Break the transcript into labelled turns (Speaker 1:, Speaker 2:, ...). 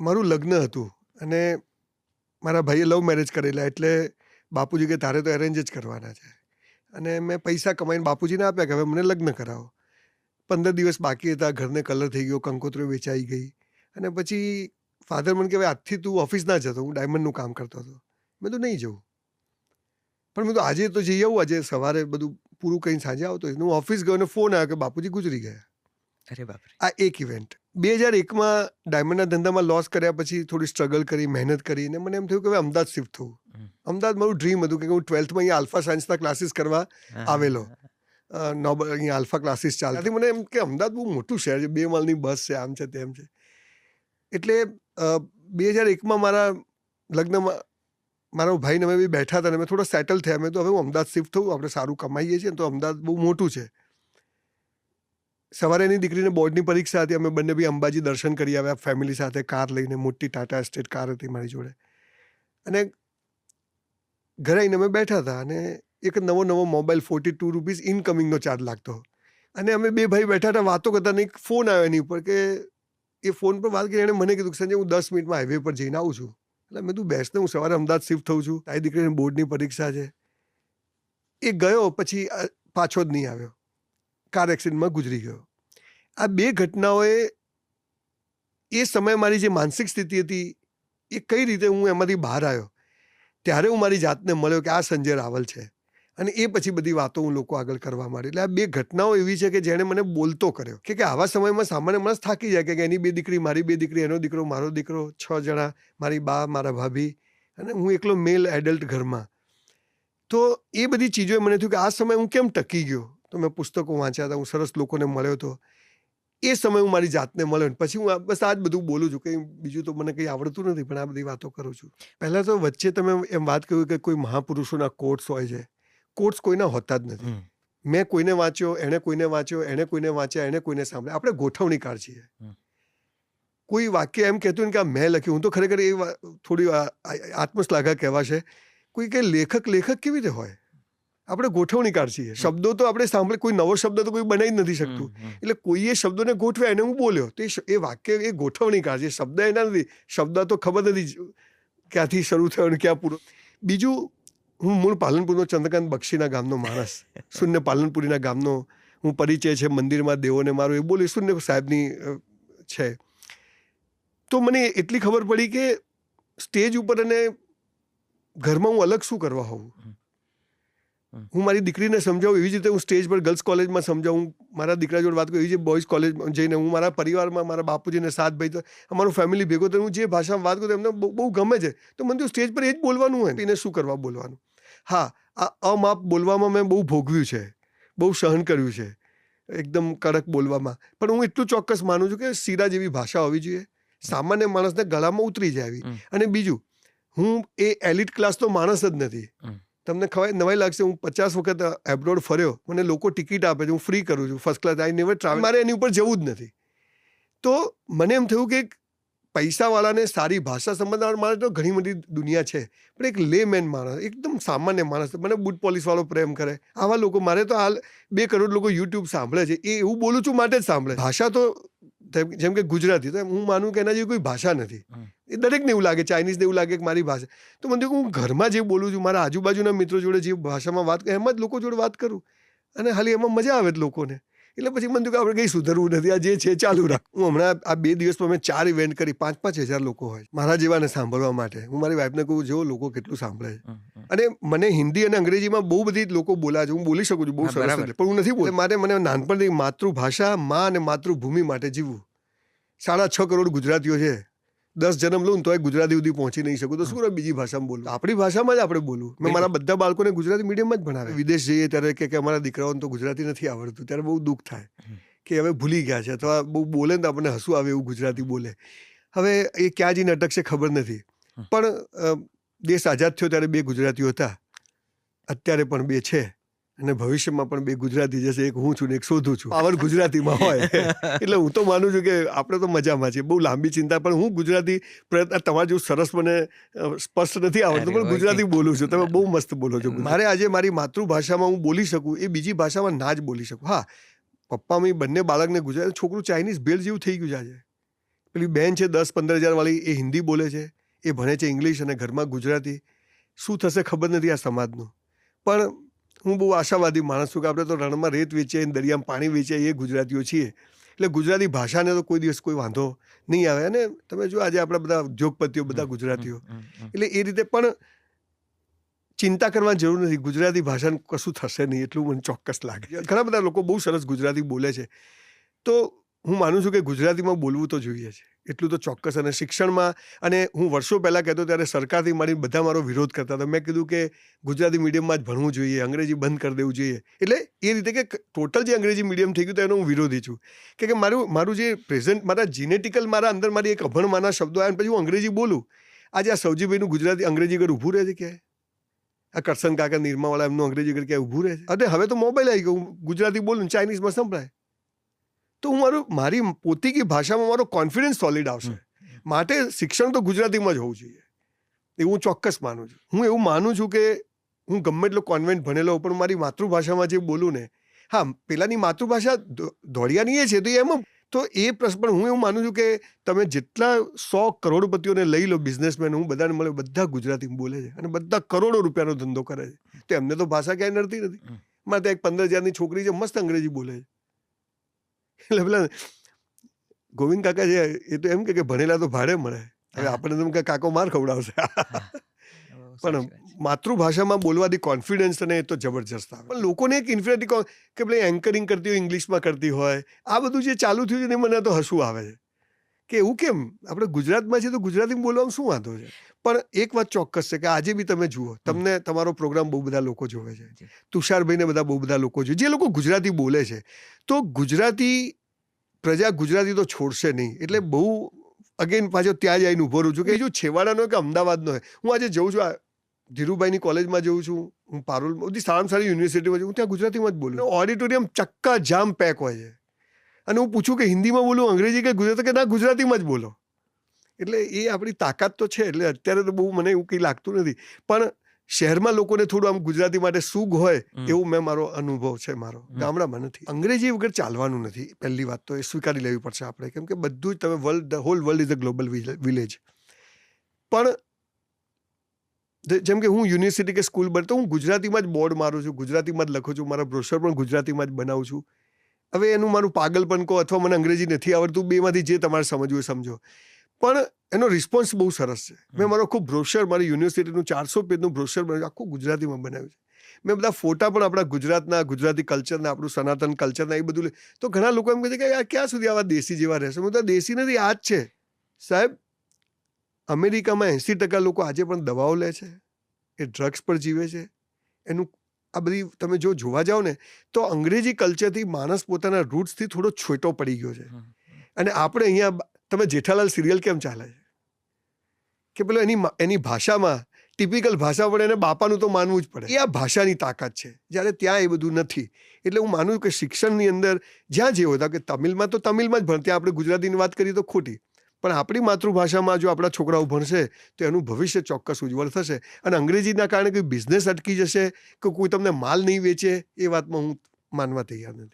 Speaker 1: મારું લગ્ન હતું અને મારા ભાઈએ લવ મેરેજ કરેલા એટલે બાપુજી કે તારે તો એરેન્જ જ કરવાના છે. અને મેં પૈસા કમાઈને બાપુજીને આપ્યા કે હવે મને લગ્ન કરાવો. પંદર દિવસ બાકી હતા ઘરને કલર થઈ ગયો કંકોત્રી વેચાઈ ગઈ અને પછી ફાધર મને કે હવે આજથી તું ઓફિસ ના જતો હું ડાયમંડનું કામ કરતો હતો. મેં તો નહીં જવું. પણ મેં તો આજે તો જઈ આવું આજે સવારે બધું પૂરું કરીને સાંજે આવતો. હું ઓફિસ ગયો અને ફોન આવ્યો કે બાપુજી ગુજરી ગયા.
Speaker 2: અરે બાપ
Speaker 1: આ એક ઇવેન્ટ બે હજાર એકમાં ડાયમંડના ધંધામાં લોસ કર્યા પછી થોડી સ્ટ્રગલ કરી મહેનત કરી અને મને એમ થયું કે હવે અમદાવાદ શિફ્ટ થવું. અમદાવાદ મારું ડ્રીમ હતું કે હું ટ્વેલ્થમાં અહીંયા આલ્ફા સાયન્સના ક્લાસીસ કરવા આવેલો. નોબલ અહીંયા આલ્ફા ક્લાસીસ ચાલતી મને એમ કે અમદાવાદ બહુ મોટું શહેર છે બે માળની બસ છે આમ છે તેમ છે. એટલે બે હજાર એકમાં મારા લગ્નમાં મારો ભાઈને અમે બી બેઠા હતા અને મેં થોડા સેટલ થયા. મેં તો હવે હું અમદાવાદ શિફ્ટ થયું આપણે સારું કમાઈએ છીએ તો અમદાવાદ બહુ મોટું છે. સવારે એની દીકરીને બોર્ડની પરીક્ષા હતી. અમે બંને બી અંબાજી દર્શન કરી આવ્યા. ફેમિલી સાથે કાર લઈને મોટી ટાટા એસ્ટેટ કાર હતી મારી જોડે. અને ઘરે આવીને અમે બેઠા હતા અને એક નવો નવો મોબાઈલ ફોર્ટી ટુ રૂપીઝ ઇનકમિંગનો ચાર્જ લાગતો. અને અમે બે ભાઈ બેઠા હતા, વાતો કરતા એક ફોન આવ્યો એની ઉપર કે એ ફોન પર વાત કરી એણે મને કીધું કે સંજય, હું દસ મિનિટમાં હાઈવે પર જઈને આવું છું. એટલે મેં તું બેસને હું સવારે અમદાવાદ શિફ્ટ થઉં છું. તારી દીકરીની બોર્ડની પરીક્ષા છે. એ ગયો, પછી પાછો જ નહીં આવ્યો. કાર એક્સિડન્ટમાં ગુજરી ગયો. આ બે ઘટનાઓએ એ સમયે મારી જે માનસિક સ્થિતિ હતી, એ કઈ રીતે હું એમાંથી બહાર આવ્યો? ત્યારે હું મારી જાતને મળ્યો કે આ સંજય રાવલ છે. અને એ પછી બધી વાતો હું લોકો આગળ કરવા માંડી. એટલે આ બે ઘટનાઓ એવી છે કે જેણે મને બોલતો કર્યો. કે કે આવા સમયમાં સામાન્ય માણસ થાકી જાય કે એની બે દીકરી મારી બે દીકરી, એનો દીકરો, મારો દીકરો, છ જણા, મારી બા, મારા ભાભી અને હું એકલો મેલ એડલ્ટ ઘરમાં. તો એ બધી ચીજોએ મને થયું કે આ સમય હું કેમ ટકી ગયો? તો મેં પુસ્તકો વાંચ્યા હતા હું સરસ લોકોને મળ્યો હતો. એ સમય હું મારી જાતને મળ્યો પછી હું બસ આ જ બધું બોલું છું કંઈ બીજું તો મને કંઈ આવડતું નથી પણ આ બધી વાતો કરું છું. પહેલાં તો વચ્ચે તમે એમ વાત કહ્યું કે કોઈ મહાપુરુષોના કોર્ટ્સ હોય છે. કોર્ટ્સ કોઈના હોતા જ નથી. મેં કોઈને વાંચ્યો એણે કોઈને વાંચ્યો એણે કોઈને વાંચ્યા એણે કોઈને સાંભળ્યા. આપણે ગોઠવણીકાર છીએ. કોઈ વાક્ય એમ કહેતું ને કે આ મેં લખ્યું હું તો ખરેખર એ થોડી આત્મશ્લાઘા કહેવાશે. કોઈ કે લેખક લેખક કેવી રીતે હોય? આપણે ગોઠવણીકાર છીએ. શબ્દો તો આપણે સાંભળે કોઈ નવો શબ્દ તો કોઈ બનાવી જ નથી શકતું. એટલે કોઈએ શબ્દોને ગોઠવ્યા એને હું બોલ્યો. તો એ વાક્ય એ વાક્ય એ ગોઠવણીકાર છે. શબ્દ એના નથી. શબ્દ તો ખબર નથી ક્યાંથી શરૂ થયો અને ક્યાં પૂરો. બીજું હું મૂળ પાલનપુરનો ચંદ્રકાંત બક્ષીના ગામનો માણસ. શૂન્ય પાલનપુરીના ગામનો હું પરિચય છે મંદિરમાં દેવોને મારો એ બોલી શૂન્ય સાહેબની છે. તો મને એટલી ખબર પડી કે સ્ટેજ ઉપર અને ઘરમાં હું અલગ શું કરવા હોઉં. હું મારી દીકરીને સમજાવું એવી જ રીતે હું સ્ટેજ પર ગર્લ્સ કોલેજમાં સમજાવું. મારા દીકરા જોડે વાત કરું એવી જે બોયઝ કોલેજમાં જઈને હું મારા પરિવારમાં મારા બાપુજીને સાત ભાઈ અમારું ફેમિલી ભેગો તો હું જે ભાષામાં વાત કરું એમને બહુ ગમે છે. તો મને તો સ્ટેજ પર એ જ બોલવાનું હોય એને શું કરવા બોલવાનું? હા આ અમાપ બોલવામાં મેં બહુ ભોગવ્યું છે. બહુ સહન કર્યું છે. એકદમ કડક બોલવામાં. પણ હું એટલું ચોક્કસ માનું છું કે સીરા જેવી ભાષા હોવી જોઈએ. સામાન્ય માણસને ગળામાં ઉતરી જાય અને બીજું હું એ એલિટ ક્લાસનો માણસ જ નથી. તમને ખવાય નવાઈ લાગશે, હું પચાસ વખત એબ્રોડ ફર્યો, મને લોકો ટિકિટ આપે છે, હું ફ્રી કરું છું first class I never travel મારે એની ઉપર જવું જ નથી. તો મને એમ થયું કે પૈસાવાળાને સારી ભાષા સંબંધવાળા માણસ તો ઘણી બધી દુનિયા છે, પણ એક લેમેન માણસ, એકદમ સામાન્ય માણસ, મને બૂટ પોલીસવાળો પ્રેમ કરે. આવા લોકો, મારે તો હાલ બે કરોડ લોકો યુટ્યુબ સાંભળે છે, એ એવું બોલું છું, માટે જ સાંભળે. ભાષા તો જેમ જેમ કે ગુજરાતી તો હું માનું કે એના જેવી કોઈ ભાષા નથી. એ દરેકને એવું લાગે ચાઇનીઝને એવું લાગે કે મારી ભાષા. તો મને હું ઘરમાં જે બોલું છું મારા આજુબાજુના મિત્રો જોડે જે ભાષામાં વાત કરું એમાં જ લોકો જોડે વાત કરું. અને હાલી એમાં મજા આવે જ લોકોને. એટલે પછી મને કે આપણે કંઈ સુધરવું નથી આ જે છે ચાલુ રાખ. હું હમણાં આ બે દિવસમાં મેં ચાર ઇવેન્ટ કરી પાંચ પાંચ હજાર લોકો હોય. મારા જેવાને સાંભળવા માટે. હું મારી વાઈફને કહું જેવો લોકો કેટલું સાંભળે છે. અને મને હિન્દી અને અંગ્રેજીમાં બહુ બધી લોકો બોલા છે હું બોલી શકું છું બહુ સરસ રીતે પણ હું નથી બોલતો. મારે મને નાનપણથી માતૃભાષા માં અને માતૃભૂમિ માટે જીવવું. સાડા છ કરોડ ગુજરાતીઓ છે. દસ જન્મ લઉં તો એ ગુજરાતી સુધી પહોંચી નહીં શકું. તો શું બીજી ભાષામાં બોલું આપણી ભાષામાં જ આપણે બોલવું. મેં મારા બધા બાળકોને ગુજરાતી મીડિયમમાં જ ભણાવે વિદેશ જઈએ ત્યારે કે અમારા દીકરાઓને તો ગુજરાતી નથી આવડતું. ત્યારે બહુ દુઃખ થાય કે હવે ભૂલી ગયા છે અથવા બહુ બોલે ને તો આપણને હસવું આવે એવું ગુજરાતી બોલે. હવે એ ક્યાં જઈને અટકશે ખબર નથી. પણ દેશ આઝાદ થયો ત્યારે બે ગુજરાતીઓ હતા. અત્યારે પણ બે છે અને ભવિષ્યમાં પણ બે ગુજરાતી જશે એક હું છું ને એક શોધું છું. પાવર ગુજરાતીમાં હોય. એટલે હું તો માનું છું કે આપણે તો મજામાં છીએ. બહુ લાંબી ચિંતા પણ હું ગુજરાતી પ્રયત્ન તમારા જેવું સરસ મને સ્પષ્ટ નથી આવડતું પણ ગુજરાતી બોલું છું. તમે બહુ મસ્ત બોલો છો મારે આજે મારી માતૃભાષામાં હું બોલી શકું એ બીજી ભાષામાં ના જ બોલી શકું. હા પપ્પા મી બંને બાળકને ગુજરાતી છોકરું ચાઇનીઝ ભેળ જેવું થઈ ગયું છે આજે. પેલી બેન છે દસ પંદર હજાર વાળી એ હિન્દી બોલે છે. એ ભણે છે ઇંગ્લિશ અને ઘરમાં ગુજરાતી. શું થશે ખબર નથી આ સમાજનું. પણ હું બહુ આશાવાદી માણસ છું કે આપણે તો રણમાં રેત વેચીએ દરિયામાં પાણી વેચીએ એ ગુજરાતીઓ છીએ. એટલે ગુજરાતી ભાષાને તો કોઈ દિવસ કોઈ વાંધો નહીં આવે. અને તમે જો આજે આપણા બધા ઉદ્યોગપતિઓ બધા ગુજરાતીઓ. એટલે એ રીતે પણ ચિંતા કરવાની જરૂર નથી. ગુજરાતી ભાષાને કશું થશે નહીં એટલું મને ચોક્કસ લાગે. છે ઘણા બધા લોકો બહુ સરસ ગુજરાતી બોલે છે. તો હું માનું છું કે ગુજરાતીમાં બોલવું તો જોઈએ છે એટલું તો ચોક્કસ અને શિક્ષણમાં, અને હું વર્ષો પહેલાં કહેતો ત્યારે સરકારથી મારી બધા મારો વિરોધ કરતા હતા. મેં કીધું કે ગુજરાતી મીડિયમમાં જ ભણવું જોઈએ, અંગ્રેજી બંધ કરી દેવું જોઈએ. એટલે એ રીતે કે ટોટલ જે અંગ્રેજી મીડિયમ થઈ ગયું તો એનો હું વિરોધી છું. કે મારું મારું જે પ્રેઝન્ટ મારા જીનેટિકલ મારા અંદર મારી એક અભણમાના શબ્દો અને પછી હું અંગ્રેજી બોલું. આજે આ સૌજીભાઈનું ગુજરાતી અંગ્રેજી ઘર ઊભું રહે છે ક્યાંય આ કરસન કાકા નિર્માવાળા એમનું અંગ્રેજી ઘર ક્યાંય ઊભું રહે છે? અને હવે તો મોબાઈલ આવી ગયો. ગુજરાતી બોલું ચાઇનીઝમાં સંભળાય. તો હું મારું મારી પોતીકી ભાષામાં મારો કોન્ફિડન્સ સોલિડ આવશે. માટે શિક્ષણ તો ગુજરાતીમાં જ હોવું જોઈએ. એવું હું ચોક્કસ માનું છું. હું એવું માનું છું કે હું ગમે એટલો કોન્વેન્ટ ભણેલો પણ મારી માતૃભાષામાં જે બોલું ને હા પેલાની માતૃભાષા ધોળિયાની એ છે તો એમ તો એ પ્રશ્ન પણ હું એવું માનું છું કે તમે જેટલા સો કરોડપતિઓને લઈ લો બિઝનેસમેન હું બધાને મળે બધા ગુજરાતી બોલે છે અને બધા કરોડો રૂપિયાનો ધંધો કરે છે. તો એમને તો ભાષા ક્યાંય નડતી નથી. મારે ત્યાં એક પંદર હજારની છોકરી છે મસ્ત અંગ્રેજી બોલે છે. એટલે પેલા ગોવિંદ કાકા છે એ તો એમ કે કે ભણેલા તો ભાડે મળે. હવે આપણે એમ કે કાકો માર ખવડાવશે.
Speaker 2: પણ
Speaker 1: પણ માતૃભાષામાં બોલવાથી કોન્ફિડન્સ અને એ તો જબરજસ્ત આવે. પણ લોકોને એક ઇન્ફિનિટી કે પેલી એન્કરિંગ કરતી હોય ઇંગ્લિશમાં કરતી હોય આ બધું જે ચાલુ થયું છે ને મને તો હસવું આવે છે. કે એવું કેમ? આપણે ગુજરાતમાં છે તો ગુજરાતીમાં બોલવામાં શું વાંધો છે? પણ એક વાત ચોક્કસ છે કે આજે બી તમે જુઓ તમને તમારો પ્રોગ્રામ બહુ બધા લોકો જોવે છે. તુષારભાઈને બધા બહુ બધા લોકો જોવે જે લોકો ગુજરાતી બોલે છે. તો ગુજરાતી પ્રજા ગુજરાતી તો છોડશે નહીં. એટલે બહુ અગેન પાછો ત્યાં જઈને ઊભો રહું છું કે જો છેવાડાનો કે અમદાવાદનો હોય. હું આજે જઉં છું ધીરુભાઈની કોલેજમાં જઉં છું હું પારુલ બધી સારામાં સારી યુનિવર્સિટીમાં જઉં હું ત્યાં ગુજરાતીમાં જ બોલું ઓડિટોરિયમ ચક્કા જામ પેક હોય છે. અને હું પૂછું કે હિન્દીમાં બોલું અંગ્રેજી કે ગુજરાતી કે ના ગુજરાતીમાં જ બોલો. એટલે એ આપણી તાકાત તો છે એટલે અત્યારે તો બહુ મને એવું કંઈ લાગતું નથી. પણ શહેરમાં લોકોને થોડું આમ ગુજરાતી માટે સુગ હોય એવું મેં મારો અનુભવ છે મારો. ગામડામાં નથી. અંગ્રેજી વગર ચાલવાનું નથી પહેલી વાત તો એ સ્વીકારી લેવી પડશે આપણે. કેમ કે બધું જ તમે world the whole world is a global village પણ જેમ કે હું યુનિવર્સિટી કે સ્કૂલ બનતો હું ગુજરાતીમાં જ બોર્ડ મારું છું ગુજરાતીમાં જ લખું છું મારા બ્રોશર પણ ગુજરાતીમાં જ બનાવું છું. હવે એનું મારું પાગલપન કહો અથવા મને અંગ્રેજી નથી આવડતું બેમાંથી જે તમારે સમજવું સમજો. પણ એનો રિસ્પોન્સ બહુ સરસ છે. મેં મારો ખૂબ બ્રોશર મારી યુનિવર્સિટીનું ચારસો પેજનું બ્રોશર બનાવ્યું આખું ગુજરાતીમાં બનાવ્યું છે. મેં બધા ફોટા પણ આપણા ગુજરાતના ગુજરાતી કલ્ચરના આપણું સનાતન કલ્ચરના એ બધું લે- તો ઘણા લોકો એમ કહે છે કે આ ક્યાં સુધી આવા દેશી જેવા રહેશે? હું તો દેશી નથી આ જ છે. સાહેબ અમેરિકામાં એંસી ટકા લોકો આજે પણ દવાઓ લે છે એ ડ્રગ્સ પર જીવે છે. એનું આ બધી તમે જો જોવા જાઓ ને તો અંગ્રેજી કલ્ચરથી માણસ પોતાના રૂટ્સથી થોડો છોટો પડી ગયો છે. અને આપણે અહીંયા તમે જેઠાલાલ સિરિયલ કેમ ચાલે છે? કે પેલો એની એની ભાષામાં ટિપિકલ ભાષા પડે એને બાપાનું તો માનવું જ પડે. એ આ ભાષાની તાકાત છે. જ્યારે ત્યાં એ બધું નથી. એટલે હું માનું છું કે શિક્ષણની અંદર જ્યાં જે હોય કે તમિલમાં તો તમિલમાં જ ભણ ત્યાં આપણે ગુજરાતીની વાત કરીએ તો ખોટી. પણ આપણી માતૃભાષામાં જો આપણા છોકરાઓ ભણશે, તો એનું ભવિષ્ય ચોક્કસ ઉજ્જવળ થશે. અને અંગ્રેજીના કારણે કોઈ બિઝનેસ અટકી જશે કે કોઈ તમને માલ નહીં વેચે, એ વાતમાં હું માનવા તૈયાર નથી.